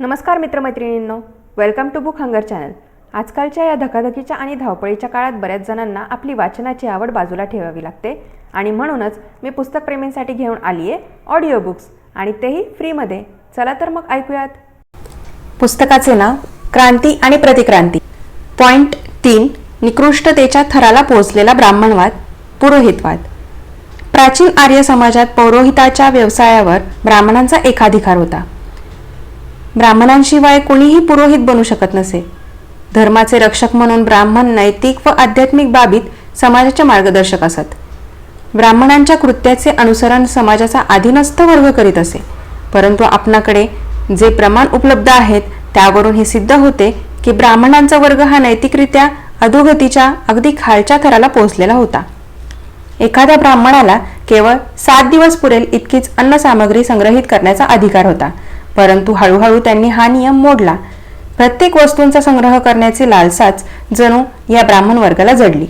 नमस्कार मित्रमैत्रिणींनो welcome to book hunger channel आजकालच्या या धकाधकीच्या आणि धावपळीच्या काळात बऱ्याच जणांना आपली वाचनाची आवड बाजूला ठेवावी लागते आणि म्हणूनच मी पुस्तकप्रेमींसाठी घेऊन आली आहे ऑडिओ बुक्स आणि तेही फ्रीमध्ये चला तर मग ऐकूयात. पुस्तकाचे नाव क्रांती आणि प्रतिक्रांती. पॉइंट तीन निकृष्टतेच्या थराला पोहोचलेला ब्राह्मणवाद पुरोहितवाद. प्राचीन आर्य समाजात पौरोहिताच्या व्यवसायावर ब्राह्मणांचा एकाधिकार होता. ब्राह्मणांशिवाय कोणीही पुरोहित बनू शकत नसे. धर्माचे रक्षक म्हणून ब्राह्मण नैतिक व आध्यात्मिक बाबीत समाजाचे मार्गदर्शक असत. ब्राह्मणांच्या कृत्याचे अनुसरण समाजाचा अधीनस्थ वर्ग करीत असे. परंतु आपणाकडे जे प्रमाण उपलब्ध आहेत त्यावरून हे सिद्ध होते की ब्राह्मणांचा वर्ग हा नैतिकरित्या अधोगतीच्या अगदी खालच्या थराला पोहोचलेला होता. एखाद्या ब्राह्मणाला केवळ सात दिवस पुरेल इतकीच अन्नसामग्री संग्रहित करण्याचा अधिकार होता. परंतु हळूहळू त्यांनी हा नियम मोडला. प्रत्येक वस्तूंचा संग्रह करण्याची लालसाच जणू या ब्राह्मण वर्गाला जडली.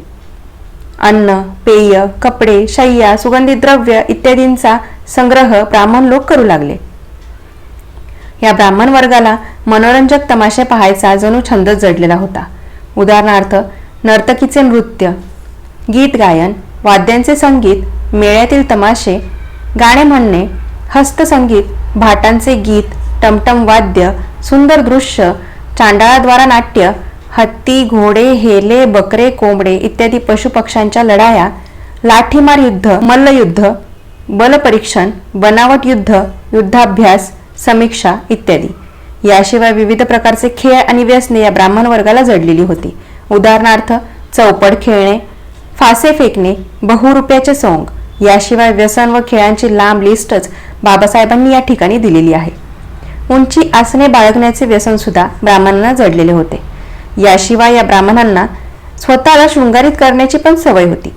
अन्न पेय कपडे शय्या सुगंधित द्रव्य इत्यादींचा संग्रह ब्राह्मण लोक करू लागले. या ब्राह्मण वर्गाला मनोरंजक तमाशे पाहायचा जणू छंदच जडलेला होता. उदाहरणार्थ नर्तकीचे नृत्य गीत गायन वाद्यांचे संगीत मेळ्यातील तमाशे गाणे म्हणणे हस्तसंगीत भाटांचे गीत टमटम वाद्य सुंदर दृश्य चांडाळाद्वारा नाट्य हत्ती घोडे हेले बकरे कोंबडे इत्यादी पशुपक्ष्यांच्या लढाया लाठीमार युद्ध मल्लयुद्ध बलपरीक्षण बनावट युद्ध युद्धाभ्यास समीक्षा इत्यादी. याशिवाय विविध प्रकारचे खेळ आणि व्यसने या ब्राह्मण वर्गाला जडलेली होती. उदाहरणार्थ चौपड खेळणे फासे फेकणे बहुरुप्याचे सोंग. याशिवाय व्यसन व खेळांची लांब लिस्टच बाबासाहेबांनी या ठिकाणी दिलेली आहे. उंची आसने बाळगण्याचे व्यसन सुद्धा ब्राह्मणांना जडलेले होते. याशिवाय या ब्राह्मणांना स्वतःला शृंगारित करण्याची पण सवय होती.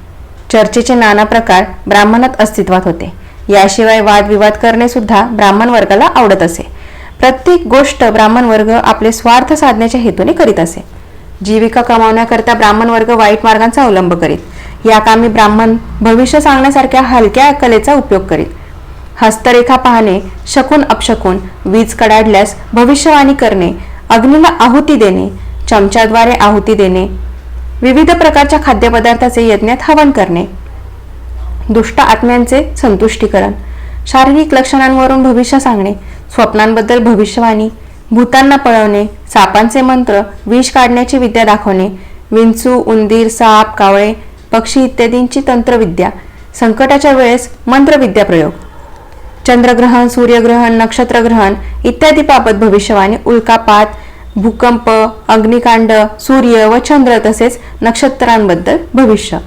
चर्चेचे नाना प्रकार ब्राह्मणात अस्तित्वात होते. याशिवाय वादविवाद करणे सुद्धा ब्राह्मण वर्गाला आवडत असे. प्रत्येक गोष्ट ब्राह्मण वर्ग आपले स्वार्थ साधण्याच्या हेतूने करीत असे. जीविका कमावण्याकरता ब्राह्मण वर्ग वाईट मार्गांचा अवलंब करीत. या कामी ब्राह्मण भविष्य सांगण्यासारख्या हलक्या कलेचा उपयोग करीत. हस्तरेखा पाहणे शकून अपशकून वीज कडाडल्यास भविष्यवाणी करणे अग्नीला आहुती देणे चमच्याद्वारे आहुती देणे विविध प्रकारच्या खाद्यपदार्थाचे यज्ञात हवन करणे. दुष्ट आत्म्यांचे संतुष्टीकरण शारीरिक लक्षणांवरून भविष्य सांगणे स्वप्नांबद्दल भविष्यवाणी भूतांना पळवणे सापांचे मंत्र विष काढण्याची विद्या दाखवणे विंचू उंदीर साप कावळे पक्षी इत्यादींची तंत्रविद्या संकटाच्या वेळेस मंत्रविद्या प्रयोग. चंद्रग्रहण सूर्यग्रहण नक्षत्रग्रहण इत्यादी बाबत भविष्यवाणी उल्कापात भूकंप अग्निकांड सूर्य व चंद्र तसेच नक्षत्रांबद्दल भविष्य.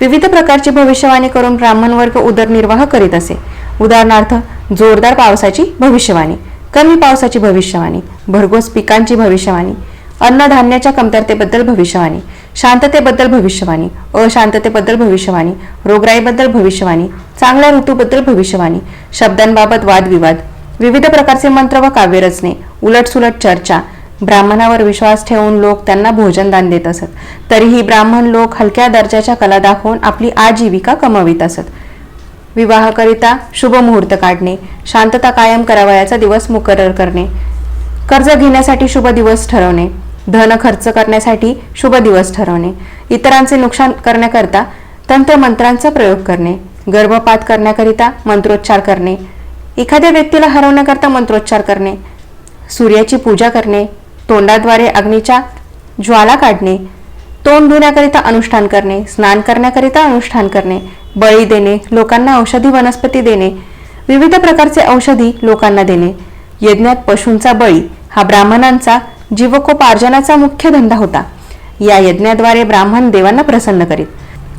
विविध प्रकारची भविष्यवाणी करून ब्राह्मण वर्ग उदरनिर्वाह करीत असे. उदाहरणार्थ जोरदार पावसाची भविष्यवाणी कमी पावसाची भविष्यवाणी भरघोस पिकांची भविष्यवाणी अन्नधान्याच्या कमतरतेबद्दल भविष्यवाणी शांततेबद्दल भविष्यवाणी अशांततेबद्दल भविष्यवाणी रोगराईबद्दल भविष्यवाणी चांगल्या ऋतूबद्दल भविष्यवाणी शब्दांबाबत वादविवाद विविध प्रकारचे मंत्र व काव्य रचणे उलटसुलट चर्चा ब्राह्मणावर विश्वास ठेवून लोक त्यांना भोजनदान देत असत. तरीही ब्राह्मण लोक हलक्या दर्जाच्या कला दाखवून आपली आजीविका कमवित असत. विवाहाकरिता शुभ मुहूर्त काढणे शांतता कायम करावयाचा दिवस मुकरर करणे कर्ज घेण्यासाठी शुभ दिवस ठरवणे धन खर्च करण्यासाठी शुभ दिवस ठरवणे. इतरांचे नुकसान करण्याकरता तंत्रमंत्रांचा प्रयोग करणे. गर्भपात करण्याकरिता मंत्रोच्चार करणे. एखाद्या व्यक्तीला हरवण्याकरता मंत्रोच्चार करणे. सूर्याची पूजा करणे. तोंडाद्वारे अग्नीच्या ज्वाला काढणे. तोंड धुण्याकरिता अनुष्ठान करणे. स्नान करण्याकरिता अनुष्ठान करणे. बळी देणे. लोकांना औषधी वनस्पती देणे. विविध प्रकारचे औषधी लोकांना देणे. यज्ञात पशूंचा बळी हा ब्राह्मणांचा जीवकोपार्जनाचा मुख्य धंदा होता. या यज्ञाद्वारे ब्राह्मण देवांना प्रसन्न करीत.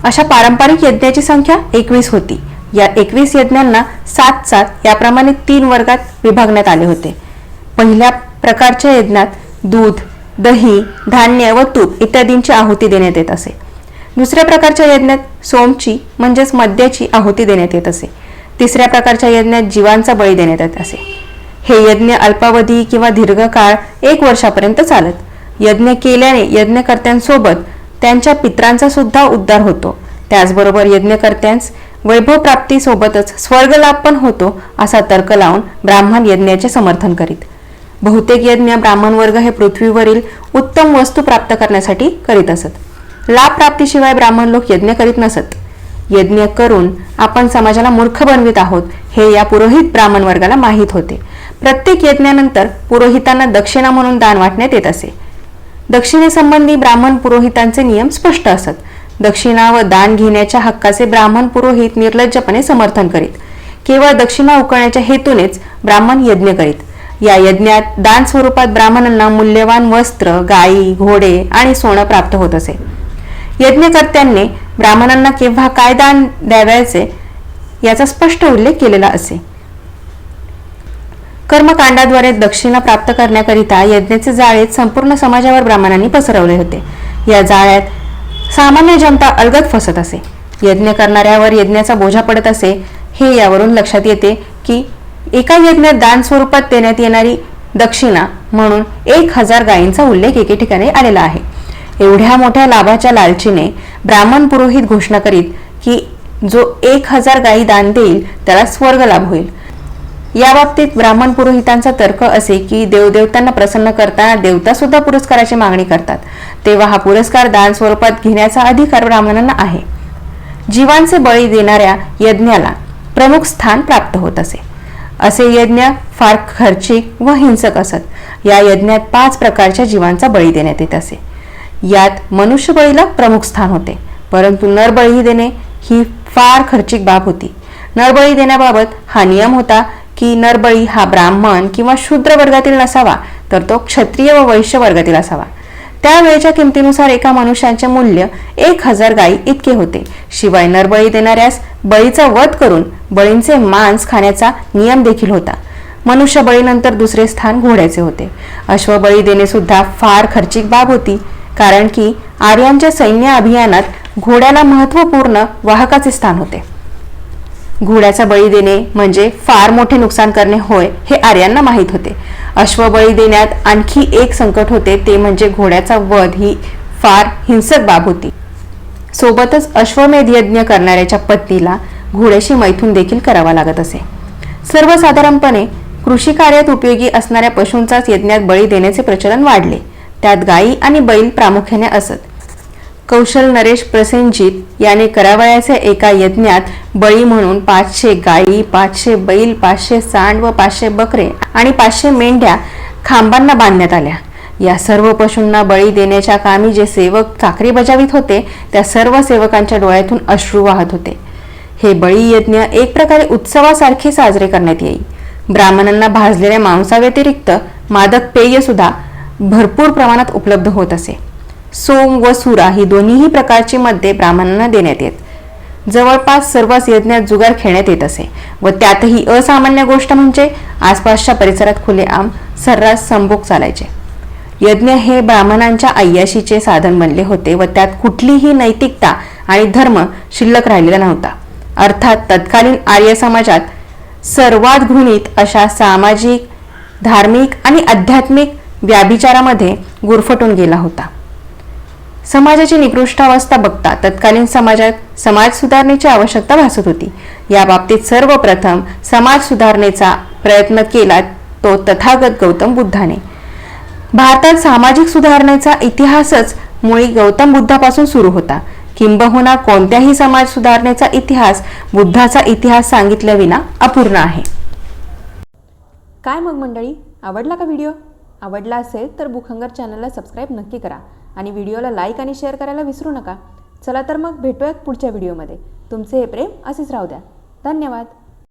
अशा पारंपरिक यज्ञाची संख्या एकवीस होती. या एकवीस यज्ञांना सात सात याप्रमाणे तीन वर्गात विभागण्यात आले होते. पहिल्या प्रकारच्या यज्ञात दूध दही धान्य व तूप इत्यादींची आहुती देण्यात येत असे. दुसऱ्या प्रकारच्या यज्ञात सोमची म्हणजेच मद्याची आहुती देण्यात येत असे. तिसऱ्या प्रकारच्या यज्ञात जीवांचा बळी देण्यात येत असे. हे यज्ञ अल्पावधी किंवा दीर्घकाळ एक वर्षापर्यंत चालत. यज्ञ केल्याने यज्ञकर्त्यांसोबत त्यांच्या पित्रांचा सुद्धा उद्धार होतो. त्याचबरोबर यज्ञकर्त्यांस वैभव प्राप्तीसोबतच स्वर्गलाभ पण होतो असा तर्क लावून ब्राह्मण यज्ञाचे समर्थन करीत. बहुतेक यज्ञ ब्राह्मण वर्ग हे पृथ्वीवरील उत्तम वस्तू प्राप्त करण्यासाठी करीत असत. लाभ प्राप्तीशिवाय ब्राह्मण लोक यज्ञ करीत नसत. यज्ञ करून आपण समाजाला मूर्ख बनवित आहोत हे या पुरोहित ब्राह्मण वर्गाला माहीत होते. प्रत्येक यज्ञानंतर पुरोहितांना दक्षिणा म्हणून दान वाटण्यात येत असे. दक्षिणेसंबंधी ब्राह्मण पुरोहितांचे नियम स्पष्ट असत. दक्षिणा व दान घेण्याच्या हक्काचे ब्राह्मण पुरोहित निर्लज्जपणे समर्थन करीत. केवळ दक्षिणा उकळण्याच्या हेतूनेच ब्राह्मण यज्ञ करीत. या यज्ञात दान स्वरूपात ब्राह्मणांना मूल्यवान वस्त्र गायी घोडे आणि सोनं प्राप्त होत असे. यज्ञकर्त्यांनी ब्राह्मणांना केव्हा काय दान द्यावयाचे याचा स्पष्ट उल्लेख केलेला असे. कर्मकांडाद्वारे दक्षिणा प्राप्त करण्याकरिता यज्ञाचे जाळे संपूर्ण समाजावर ब्राह्मणांनी पसरवले होते. या जाळ्यात सामान्य जनता अलगद फसत असे. यज्ञ करणाऱ्यावर यज्ञाचा बोजा पडत असे हे यावरून लक्षात येते की एका यज्ञात दान स्वरूपात देण्यात येणारी दक्षिणा म्हणून एक हजार गायींचा उल्लेख एके ठिकाणी आलेला आहे. एवढ्या मोठ्या लाभाच्या लालचीने ब्राह्मण पुरोहित घोषणा करीत की जो एक हजार गायी दान देईल त्याला स्वर्ग लाभ होईल. या बाबतीत ब्राह्मण पुरोहितांचा तर्क असे की देवदेवतांना प्रसन्न करताना देवता सुद्धा पुरस्काराची मागणी करतात. तेव्हा हा पुरस्कार दान स्वरूपात घेण्याचा अधिकार ब्राह्मणांना आहे. जीवांचे बळी देणाऱ्या यज्ञाला प्रमुख स्थान प्राप्त होत असे. असे यज्ञ फार खर्चिक व हिंसक असत. या यज्ञात पाच प्रकारच्या जीवांचा बळी देण्यात येत असे. यात मनुष्यबळीला प्रमुख स्थान होते. परंतु नरबळी देणे ही फार खर्चिक बाब होती. नरबळी देण्याबाबत हा नियम होता की नरबळी हा ब्राह्मण किंवा शूद्र वर्गातील नसावा तर तो क्षत्रिय व वैश्य वर्गातील असावा. त्यावेळेच्या किमतीनुसार एका मनुष्याचे मूल्य एक हजार गायी इतके होते. शिवाय नरबळी देणाऱ्यास बळीचा वध करून बळींचे मांस खाण्याचा नियम देखील होता. मनुष्य बळीनंतर दुसरे स्थान घोड्याचे होते. अश्वबळी देणे सुद्धा फार खर्चिक बाब होती कारण की आर्यांच्या सैन्य अभियानात घोड्याला महत्त्वपूर्ण वाहकाचे स्थान होते. घोड्याचा बळी देणे म्हणजे फार मोठे नुकसान करणे होय हे आर्यांना माहीत होते. अश्वबळी देण्यात आणखी एक संकट होते ते म्हणजे घोड्याचा वध ही फार हिंसक बाब होती. सोबतच अश्वमेध यज्ञ करणाऱ्याच्या पत्नीला घोड्याशी मैथून देखील करावा लागत असे. सर्वसाधारणपणे कृषी कार्यात उपयोगी असणाऱ्या पशूंचाच यज्ञात बळी देण्याचे प्रचलन वाढले. त्यात गायी आणि बैल प्रामुख्याने असत. कौशल नरेश प्रसेनजीत याने करावयाच्या एका यज्ञात बळी म्हणून पाचशे गायी पाचशे बैल पाचशे सांड व पाचशे बकरे आणि पाचशे मेंढ्या खांबांना बांधण्यात आल्या. या सर्व पशूंना बळी देण्याच्या कामी जे सेवक चाकरी बजावित होते त्या सर्व सेवकांच्या डोळ्यातून अश्रू वाहत होते. हे बळी यज्ञ एक प्रकारे उत्सवासारखे साजरे करण्यात येई ब्राह्मणांना भाजलेल्या मांसाव्यतिरिक्त मादक पेय सुद्धा भरपूर प्रमाणात उपलब्ध होत असे. सोम व सुरा ही दोन्हीही प्रकारची मद्ये ब्राह्मणांना देण्यात येत. जवळपास सर्वच यज्ञात जुगार खेळण्यात येत असे व त्यातही असामान्य गोष्ट म्हणजे आसपासच्या परिसरात खुलेआम सर्रास संभोग चालायचे. यज्ञ हे ब्राह्मणांच्या अय्याशीचे साधन बनले होते व त्यात कुठलीही नैतिकता आणि धर्म शिल्लक राहिलेला नव्हता. अर्थात तत्कालीन आर्य समाजात सर्वात घृणित अशा सामाजिक धार्मिक आणि आध्यात्मिक व्याभिचारामध्ये गुरफटून गेला होता. समाजाची निकृष्ट अवस्था बघता तत्कालीन समाजात समाज सुधारणेची आवश्यकता भासत होती. या बाबतीत सर्वप्रथम समाज सुधारणेचा प्रयत्न केला तो तथागत गौतम बुद्धाने. भारतात सामाजिक सुधारणेचा इतिहासच मुळी गौतम बुद्धापासून सुरू होता. किंबहुना कोणत्याही समाज सुधारणेचा इतिहास बुद्धाचा इतिहास सांगितल्याविना अपूर्ण आहे. काय मग मंडळी? आवडला का व्हिडिओ? आवडला असेल तर बुखंगर चॅनलला सबस्क्राईब नक्की करा. आणि व्हिडिओला लाईक आणि शेअर करायला विसरू नका. चला तर मग भेटूयात पुढच्या व्हिडिओमध्ये. तुमचे हे प्रेम असेच राहू द्या. धन्यवाद.